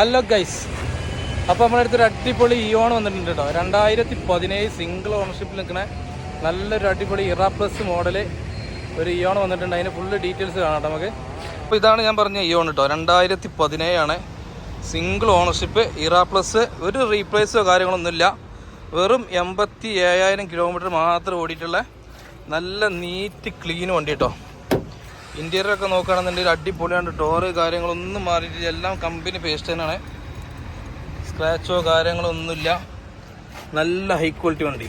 Hello guys അപ്പോൾ നമ്മുടെ അടുത്തൊരു അടിപൊളി ഇയോൺ വന്നിട്ടുണ്ട് കേട്ടോ. രണ്ടായിരത്തി പതിനേഴ് സിംഗിൾ ഓണർഷിപ്പിൽ നിൽക്കുന്ന നല്ലൊരു അടിപൊളി ഇറ പ്ലസ് മോഡൽ ഒരു ഇയോൺ വന്നിട്ടുണ്ട്. അതിന് ഫുള്ള് ഡീറ്റെയിൽസ് കാണാം കേട്ടോ നമുക്ക്. അപ്പോൾ ഇതാണ് ഞാൻ പറഞ്ഞ ഇയോൺ കേട്ടോ. രണ്ടായിരത്തി പതിനേഴാണ് സിംഗിൾ ഓണർഷിപ്പ് ഇറ പ്ലസ് ഒരു റീപ്ലേസോ കാര്യങ്ങളൊന്നുമില്ല. വെറും എൺപത്തി ഏഴായിരം കിലോമീറ്റർ മാത്രം ഓടിയിട്ടുള്ള നല്ല നീറ്റ് ക്ലീൻ വണ്ടി കേട്ടോ. ഇന്റീരിയർ ഒക്കെ നോക്കുകയാണെന്നുണ്ടെങ്കിൽ അടിപൊളിയാണ് ഡോറ് കാര്യങ്ങളൊന്നും മാറിയിട്ടില്ല. എല്ലാം കമ്പനി പേസ്റ്റ് തന്നെയാണ്. സ്ക്രാച്ചോ കാര്യങ്ങളോ ഒന്നുമില്ല. നല്ല ഹൈ ക്വാളിറ്റി വണ്ടി.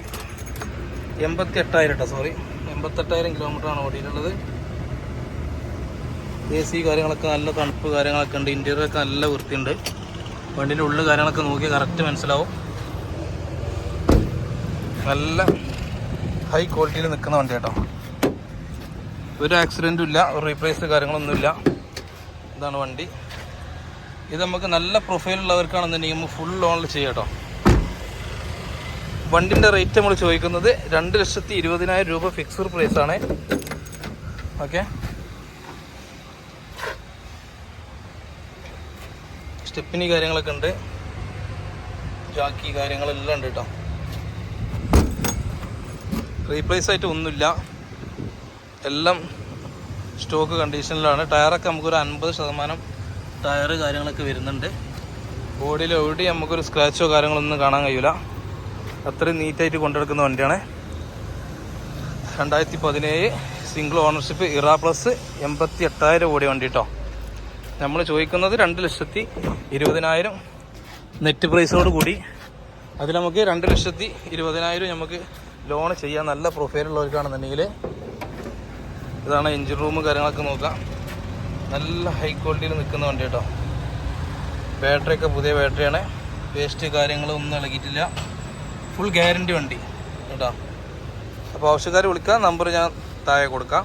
എൺപത്തി എട്ടായിരം കേട്ടോ സോറി എൺപത്തെട്ടായിരം കിലോമീറ്റർ ആണ് ഓടിയിട്ടുള്ളത്. എ സി കാര്യങ്ങളൊക്കെ നല്ല തണുപ്പ് കാര്യങ്ങളൊക്കെ ഉണ്ട്. ഇന്റീരിയർ ഒക്കെ നല്ല വൃത്തിയുണ്ട്. വണ്ടിന്റെ ഉള്ളിൽ കാര്യങ്ങളൊക്കെ നോക്കി കറക്റ്റ് മനസ്സിലാവും. നല്ല ഹൈ ക്വാളിറ്റിയിൽ നിൽക്കുന്ന വണ്ടി കേട്ടോ. ഒരു ആക്സിഡന്റും ഇല്ല റീപ്ലേസ് കാര്യങ്ങളൊന്നുമില്ല ഇതാണ് വണ്ടി. ഇത് നമുക്ക് നല്ല പ്രൊഫൈൽ ഉള്ളവർക്കാണെന്നുണ്ടെങ്കിൽ നമുക്ക് ഫുൾ ലോണിൽ ചെയ്യാം കേട്ടോ. വണ്ടിന്റെ റേറ്റ് നമ്മൾ ചോദിക്കുന്നത് രണ്ട് ലക്ഷത്തി ഇരുപതിനായിരം രൂപ ഫിക്സ്ഡ് ആണ്. ഓക്കെ സ്റ്റെപ്പിനി കാര്യങ്ങളൊക്കെ ഉണ്ട്. ജാക്കി കാര്യങ്ങളെല്ലാം ഉണ്ട് കേട്ടോ. റീപ്ലേസ് ആയിട്ട് ഒന്നുമില്ല. എല്ലാം സ്റ്റോക്ക് കണ്ടീഷനിലാണ്. ടയറൊക്കെ നമുക്കൊരു അൻപത് ശതമാനം ടയർ കാര്യങ്ങളൊക്കെ വരുന്നുണ്ട്. ബോഡിയിൽ എവിടെയും നമുക്കൊരു സ്ക്രാച്ചോ കാര്യങ്ങളൊന്നും കാണാൻ കഴിയില്ല അത്രയും നീറ്റായിട്ട് കൊണ്ടെടുക്കുന്ന വണ്ടിയാണ്. രണ്ടായിരത്തി പതിനേഴ് സിംഗിൾ ഓണർഷിപ്പ് ഇറ പ്ലസ് എൺപത്തി എട്ടായിരം കോടി വണ്ടി കേട്ടോ നമ്മൾ ചോദിക്കുന്നത് രണ്ട് ലക്ഷത്തി ഇരുപതിനായിരം നെറ്റ് പ്രൈസോട് കൂടി. അതിൽ നമുക്ക് രണ്ട് ലക്ഷത്തി ഇരുപതിനായിരം നമുക്ക് ലോൺ ചെയ്യാൻ നല്ല പ്രൊഫൈലുള്ളവർക്കാണെന്നുണ്ടെങ്കിൽ ഇതാണ് എൻജിൻ റൂം കാര്യങ്ങളൊക്കെ നോക്കാം നല്ല ഹൈ ക്വാളിറ്റിയിൽ നിൽക്കുന്ന വണ്ടി കേട്ടോ ബാറ്ററി ഒക്കെ പുതിയ ബാറ്ററിയാണ് വേസ്റ്റ് കാര്യങ്ങളൊന്നും ഇളകിയിട്ടില്ല. ഫുൾ ഗ്യാരണ്ടി വണ്ടി. കേട്ടോ. അപ്പോൾ ആവശ്യക്കാർ വിളിക്കാം. നമ്പർ ഞാൻ താഴെ കൊടുക്കാം.